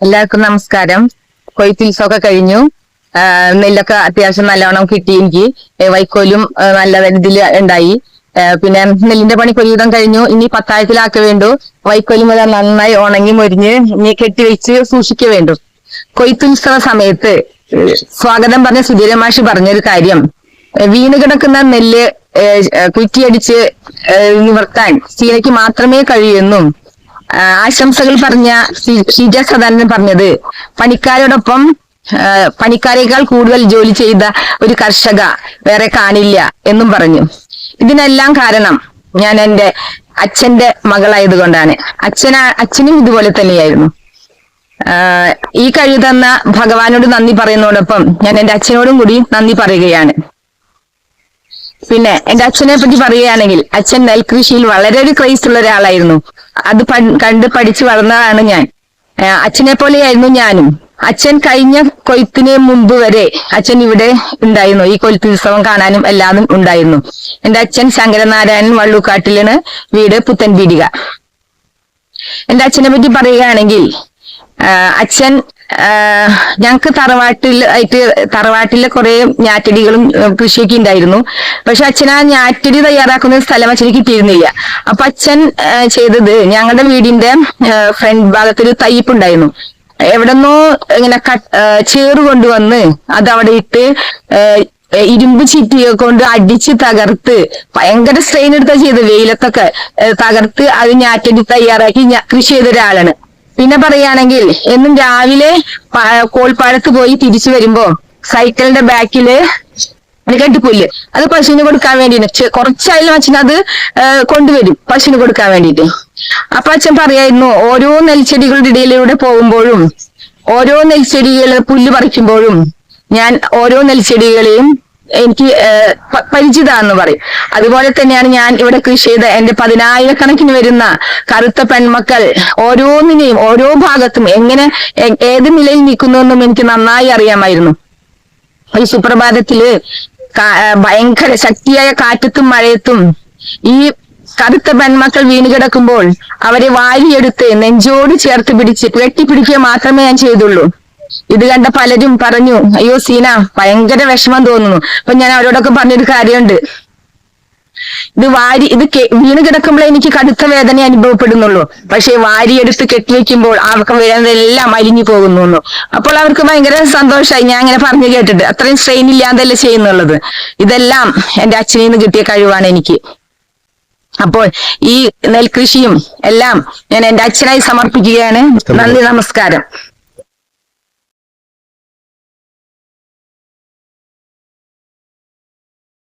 എല്ലാവർക്കും നമസ്കാരം. കൊയ്ത്തുത്സവമൊക്കെ കഴിഞ്ഞു. നെല്ലൊക്കെ അത്യാവശ്യം നല്ലവണ്ണം കിട്ടി എനിക്ക്. വൈക്കോലും നല്ല ഇതിൽ ഉണ്ടായി. പിന്നെ നെല്ലിന്റെ പണി കൊയ്യുടം കഴിഞ്ഞു. ഇനി പത്തായത്തിലാക്ക വേണ്ടു. വൈക്കോലും വരെ നന്നായി ഉണങ്ങി മൊരിഞ്ഞ് ഇനി കെട്ടിവെച്ച് സൂക്ഷിക്ക വേണ്ടു. കൊയ്ത്തുത്സവ സമയത്ത് സ്വാഗതം പറഞ്ഞ സുധീരമാഷി പറഞ്ഞൊരു കാര്യം. വീണ് കിടക്കുന്ന നെല്ല് കുറ്റിയടിച്ച് നിവർത്താൻ സീനയ്ക്ക് മാത്രമേ കഴിയുമെന്നും ആ, ആശംസകൾ പറഞ്ഞ ഷിജ സദാനന്ദൻ പറഞ്ഞത്. പണിക്കാരോടൊപ്പം പണിക്കാരേക്കാൾ കൂടുതൽ ജോലി ചെയ്ത ഒരു കർഷക വേറെ കാണില്ല എന്നും പറഞ്ഞു. ഇതിനെല്ലാം കാരണം ഞാൻ എന്റെ അച്ഛന്റെ മകളായതുകൊണ്ടാണ്. അച്ഛന അച്ഛനും ഇതുപോലെ തന്നെയായിരുന്നു. ഈ കഴിവ് തന്ന ഭഗവാനോട് നന്ദി പറയുന്നതോടൊപ്പം ഞാൻ എന്റെ അച്ഛനോടും കൂടി നന്ദി പറയുകയാണ്. പിന്നെ എന്റെ അച്ഛനെ പറ്റി പറയുകയാണെങ്കിൽ അച്ഛൻ നെൽകൃഷിയിൽ വളരെ ഒരു ക്രൈസ് ഉള്ള ഒരാളായിരുന്നു. അത് കണ്ട് പഠിച്ചു വളർന്നതാണ് ഞാൻ. അച്ഛനെ പോലെയായിരുന്നു ഞാനും. അച്ഛൻ കഴിഞ്ഞ കൊയ്ത്തിന് മുമ്പ് വരെ അച്ഛൻ ഇവിടെ ഉണ്ടായിരുന്നു. ഈ കൊയ്ത്തുത്സവം കാണാനും എല്ലാതും ഉണ്ടായിരുന്നു. എന്റെ അച്ഛൻ ശങ്കരനാരായണൻ വള്ളൂക്കാട്ടിലാണ് വീട് പുത്തൻപീടിക. എന്റെ അച്ഛനെ പറ്റി പറയുകയാണെങ്കിൽ അച്ഛൻ ഞങ്ങൾക്ക് തറവാട്ടിൽ ആയിട്ട് തറവാട്ടിലെ കുറെ ഞാറ്റടികളും കൃഷിയൊക്കെ ഉണ്ടായിരുന്നു പക്ഷെ അച്ഛൻ ആ ഞാറ്റടി തയ്യാറാക്കുന്ന സ്ഥലം അച്ഛന് കിട്ടിയിരുന്നില്ല. അപ്പൊ അച്ഛൻ ചെയ്തത് ഞങ്ങളുടെ വീടിന്റെ ഫ്രണ്ട് ഭാഗത്തൊരു തയ്യപ്പ് ഉണ്ടായിരുന്നു. എവിടെന്നോ ഇങ്ങനെ ചേറ് കൊണ്ടുവന്ന് അത് അവിടെ ഇട്ട് ഇരുമ്പ് ചിറ്റിയെ കൊണ്ട് അടിച്ച് തകർത്ത് ഭയങ്കര സ്ട്രെയിൻ എടുത്താ ചെയ്ത് വെയിലത്തൊക്കെ. തകർത്ത് അത് ഞാറ്റടി തയ്യാറാക്കി കൃഷി ചെയ്ത ഒരാളാണ് പിന്നെ പറയുകയാണെങ്കിൽ എന്നും രാവിലെ കോൾപ്പാടത്ത് പോയി തിരിച്ചു വരുമ്പോ സൈക്കിളിന്റെ ബാക്കിൽ കെട്ടിപ്പുല്ല്. അത് പശുവിന് കൊടുക്കാൻ വേണ്ടിട്ട് കുറച്ചായാലും അച്ഛൻ അത് കൊണ്ടുവരും പശുവിന് കൊടുക്കാൻ വേണ്ടിയിട്ട്. അപ്പൊ അച്ഛൻ പറയായിരുന്നു ഓരോ നെൽച്ചെടികളുടെ ഇടയിലൂടെ പോകുമ്പോഴും ഓരോ നെൽച്ചെടികൾ പുല്ല് പറിക്കുമ്പോഴും ഞാൻ ഓരോ നെൽച്ചെടികളെയും എനിക്ക് പരിചിതാന്ന് പറയും. അതുപോലെ തന്നെയാണ് ഞാൻ ഇവിടെ കൃഷി ചെയ്ത എന്റെ പതിനായിരക്കണക്കിന് വരുന്ന കറുത്ത പെൺമക്കൾ ഓരോന്നിനെയും ഓരോ ഭാഗത്തും എങ്ങനെ ഏത് നിലയിൽ നിൽക്കുന്നു എനിക്ക് നന്നായി അറിയാമായിരുന്നു. ഈ സുപ്രഭാതത്തിൽ ഭയങ്കര ശക്തിയായ കാറ്റത്തും മഴയത്തും ഈ കറുത്ത പെൺമക്കൾ വീണ് കിടക്കുമ്പോൾ അവരെ വാരിയെടുത്ത് നെഞ്ചോട് ചേർത്ത് പിടിച്ച് കെട്ടിപ്പിടിക്കുക മാത്രമേ ഞാൻ ചെയ്തുള്ളൂ. ഇത് കണ്ട പലരും പറഞ്ഞു അയ്യോ സീന ഭയങ്കര വിഷമം തോന്നുന്നു. അപ്പൊ ഞാൻ അവരോടൊക്കെ പറഞ്ഞൊരു കാര്യമുണ്ട്. ഇത് വാരി ഇത് വീണ് കിടക്കുമ്പോൾ എനിക്ക് കടുത്ത വേദന അനുഭവപ്പെടുന്നുള്ളൂ. പക്ഷെ വാരിയെടുത്ത് കെട്ടിവെക്കുമ്പോൾ അവർക്ക് വേദനയെല്ലാം അലിഞ്ഞു പോകുന്നു. അപ്പോൾ അവർക്ക് ഭയങ്കര സന്തോഷമായി ഞാൻ അങ്ങനെ പറഞ്ഞു കേട്ടിട്ട്. അത്രയും സ്ട്രെയിൻ ഇല്ലാതല്ലേ ചെയ്യുന്നുള്ളത്. ഇതെല്ലാം എന്റെ അച്ഛനിൽ നിന്ന് കിട്ടിയ കഴിവാണ് എനിക്ക്. അപ്പോൾ ഈ നെൽകൃഷിയും എല്ലാം ഞാൻ എന്റെ അച്ഛനായി സമർപ്പിക്കുകയാണ്. നന്ദി നമസ്കാരം.